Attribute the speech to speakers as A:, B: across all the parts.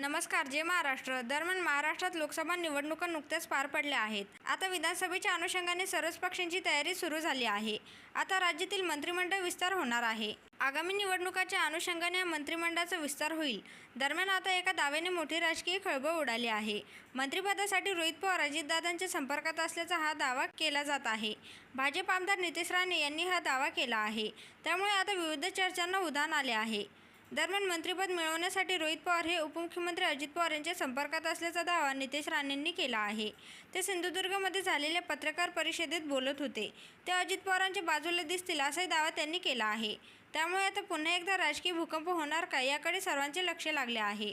A: नमस्कार जय महाराष्ट्र. दरम्यान महाराष्ट्रात लोकसभा निवडणुका नुकत्याच पार पडल्या आहेत. आता विधानसभेच्या अनुषंगाने सर्वच पक्षांची तयारी सुरू झाली आहे. आता राज्यातील मंत्रिमंडळ विस्तार होणार आहे. आगामी निवडणुकाच्या अनुषंगाने या मंत्रिमंडळाचा विस्तार होईल. दरम्यान आता एका दाव्याने मोठी राजकीय खळबळ उडाली आहे. मंत्रिपदासाठी रोहित पवार अजितदादांच्या संपर्कात असल्याचा हा दावा केला जात आहे. भाजप आमदार नितेश राणे यांनी हा दावा केला आहे. त्यामुळे आता विविध चर्चांना उधाण आले आहे. दरम्यान मंत्रिपद मिळवण्यासाठी रोहित पवार हे उपमुख्यमंत्री अजित पवार यांच्या संपर्कात असल्याचा दावा नितेश राणेंनी केला आहे. ते सिंधुदुर्गमध्ये झालेल्या पत्रकार परिषदेत बोलत होते. ते अजित पवारांच्या बाजूला दिसतील असाही दावा त्यांनी केला आहे. त्यामुळे आता पुन्हा एकदा राजकीय भूकंप होणार का याकडे सर्वांचे लक्ष लागले आहे.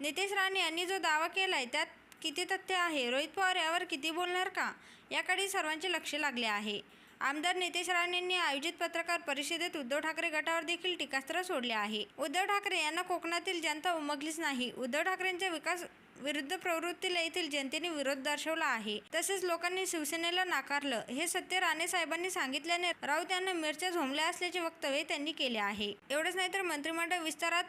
A: नितेश राणे यांनी जो दावा केला आहे त्यात किती तथ्य आहे? रोहित पवार यावर किती बोलणार का? याकडे सर्वांचे लक्ष लागले आहे. आमदार नितेश राणेंनी आयोजित पत्रकार परिषदेत उद्धव ठाकरे गटावर देखील टीकास्त्र सोडले आहे. उद्धव ठाकरे यांना कोकणातील जनता उमगलीच नाही. उद्धव ठाकरेंच्या विकास विरुद्ध प्रवृत्तीला येथील जनतेने विरोध दर्शवला आहे. तसेच लोकांनी शिवसेनेला नाकारलं. हे सत्य राणे साहेबांनी सांगितल्याने राऊत यांना मिरच्या झोंबल्या असल्याचे वक्तव्य त्यांनी केले आहे. एवढंच नाही तर मंत्रिमंडळ विस्तारात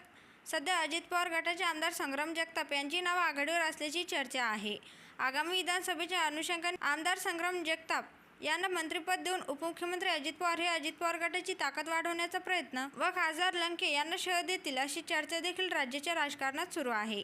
A: सध्या अजित पवार गटाचे आमदार संग्राम जगताप यांची नावं आघाडीवर असल्याची चर्चा आहे. आगामी विधानसभेच्या अनुषंगाने आमदार संग्राम जगताप यांना मंत्रिपद देऊन उपमुख्यमंत्री अजित पवार हे अजित पवार गटाची ताकद वाढवण्याचा प्रयत्न व खासदार लंके यांना शह देतील अशी चर्चा देखील राज्याच्या राजकारणात सुरू आहे.